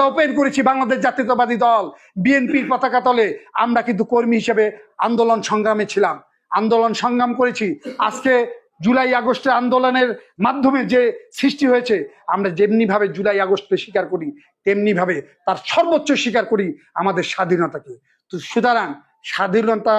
আমরা ওপেন করেছি বাংলাদেশ জাতীয়তাবাদী দল, বিএনপির পতাকা তলে। আমরা কিন্তু কর্মী হিসেবে আন্দোলন সংগ্রামে ছিলাম। আন্দোলন সংগ্রাম করেছি। আজকে জুলাই আগস্টের আন্দোলনের মাধ্যমে যে সৃষ্টি হয়েছে, আমরা যেমনিভাবে জুলাই আগস্টকে স্বীকার করি, তেমনিভাবে তার সর্বোচ্চ স্বীকার করি আমাদের স্বাধীনতাকে। তো সুতরাং স্বাধীনতা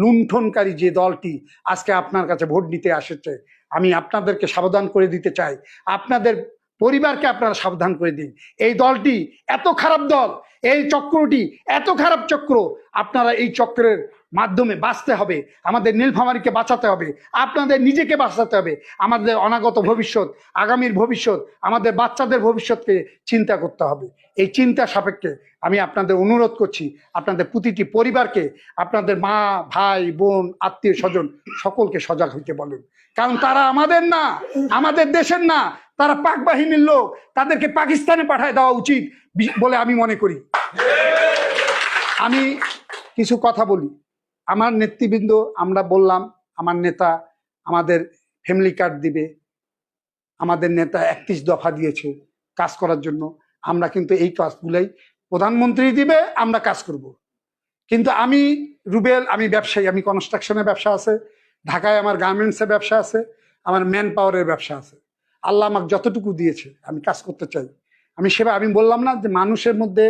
লুণ্ঠনকারী যে দলটি আজকে আপনার কাছে ভোট নিতে আসছে, আমি আপনাদেরকে সাবধান করে দিতে চাই। আপনাদের পরিবারকে আপনারা সাবধান করে দিন। এই দলটি এত খারাপ দল, এই চক্রটি এত খারাপ চক্র, আপনারা এই চক্রের মাধ্যমে বাঁচতে হবে। আমাদের নীলফামারীকে বাঁচাতে হবে, আপনাদের নিজেকে বাঁচাতে হবে। আমাদের অনাগত ভবিষ্যৎ, আগামীর ভবিষ্যৎ, আমাদের বাচ্চাদের ভবিষ্যৎকে চিন্তা করতে হবে। এই চিন্তা সাপেক্ষে আমি আপনাদের অনুরোধ করছি, আপনাদের প্রতিটি পরিবারকে, আপনাদের মা, ভাই, বোন, আত্মীয় স্বজন সকলকে সজাগ হইতে বলেন। কারণ তারা আমাদের না, আমাদের দেশের না তারা পাক বাহিনীর লোক, তাদেরকে পাকিস্তানে পাঠায় দেওয়া উচিত বলে আমি মনে করি। আমি কিছু কথা বলি। আমার নেতৃবৃন্দ, আমরা বললাম, আমার নেতা আমাদের ফ্যামিলি কার্ড দিবে। আমাদের নেতা একত্রিশ দফা দিয়েছে কাজ করার জন্য। আমরা কিন্তু এই কাজগুলাই প্রধানমন্ত্রী দিবে, আমরা কাজ করব। কিন্তু আমি রুবেল, আমি ব্যবসায়ী, আমি কনস্ট্রাকশনের ব্যবসা আছে। ঢাকায় আমার গার্মেন্টসের ব্যবসা আছে, আমার ম্যান পাওয়ারের ব্যবসা আছে। আল্লাহ আমাকে যতটুকু দিয়েছে, আমি কাজ করতে চাই। আমি সেবা, আমি বললাম না যে মানুষের মধ্যে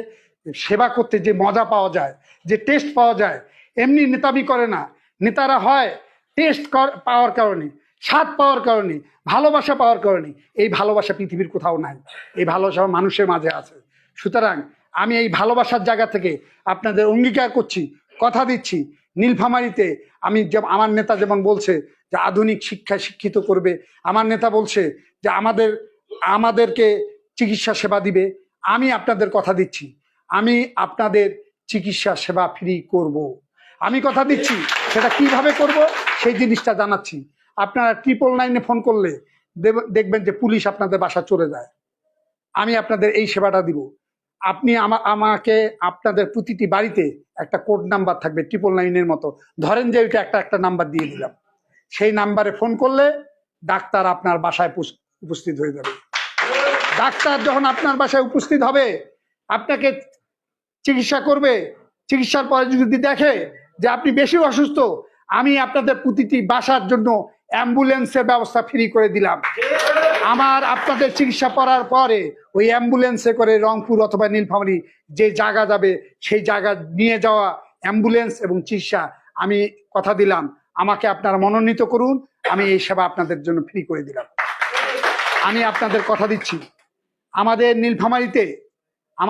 সেবা করতে যে মজা পাওয়া যায়, যে টেস্ট পাওয়া যায়, এমনি নেতামি করে না। নেতারা হয় টেস্ট পাওয়ার কারণে, স্বাদ পাওয়ার কারণে, ভালোবাসা পাওয়ার কারণে। এই ভালোবাসা পৃথিবীর কোথাও নাই। এই ভালোবাসা মানুষের মাঝে আছে। সুতরাং আমি এই ভালোবাসার জায়গা থেকে আপনাদের অঙ্গীকার করছি, কথা দিচ্ছি। নীলফামারিতে আমি যে আমার নেতা যেমন বলছে যে আধুনিক শিক্ষায় শিক্ষিত করবে, আমার নেতা বলছে যে আমাদের, আমাদেরকে চিকিৎসা সেবা দিবে। আমি আপনাদের কথা দিচ্ছি। আমি আপনাদের চিকিৎসা সেবা ফ্রি করব। আমি কথা দিচ্ছি, সেটা কীভাবে করব সেই জিনিসটা জানাচ্ছি। আপনারা ট্রিপল নাইনে ফোন করলে দেখবেন যে পুলিশ আপনাদের বাসা চলে যায়। আমি আপনাদের এই সেবাটা দিব। আপনি আমা- আমাকে আপনাদের প্রতিটি বাড়িতে একটা কোড নাম্বার থাকবে ট্রিপল নাইনের মতো। ধরেন যে ওইটা একটা একটা নাম্বার দিয়ে দিলাম। সেই নাম্বারে ফোন করলে ডাক্তার আপনার বাসায় পুস- উপস্থিত হয়ে যাবে। ডাক্তার যখন আপনার বাসায় উপস্থিত হবে, আপনাকে চিকিৎসা করবে, চিকিৎসার পরে যদি দেখে যে আপনি বেশি অসুস্থ, আমি আপনাদের প্রতিটি বাসার জন্য অ্যাম্বুলেন্সের ব্যবস্থা ফ্রি করে দিলাম। আমার আপনাদের চিকিৎসা করার পরে ওই অ্যাম্বুলেন্সে করে রংপুর অথবা নীলফামারি যে জায়গা যাবে, সেই জায়গা নিয়ে যাওয়া অ্যাম্বুলেন্স এবং চিকিৎসা আমি কথা দিলাম। আমাকে আপনারা মনোনীত করুন, আমি এই সেবা আপনাদের জন্য ফ্রি করে দিলাম। আমি আপনাদের কথা দিচ্ছি। আমাদের নীলফামারীতে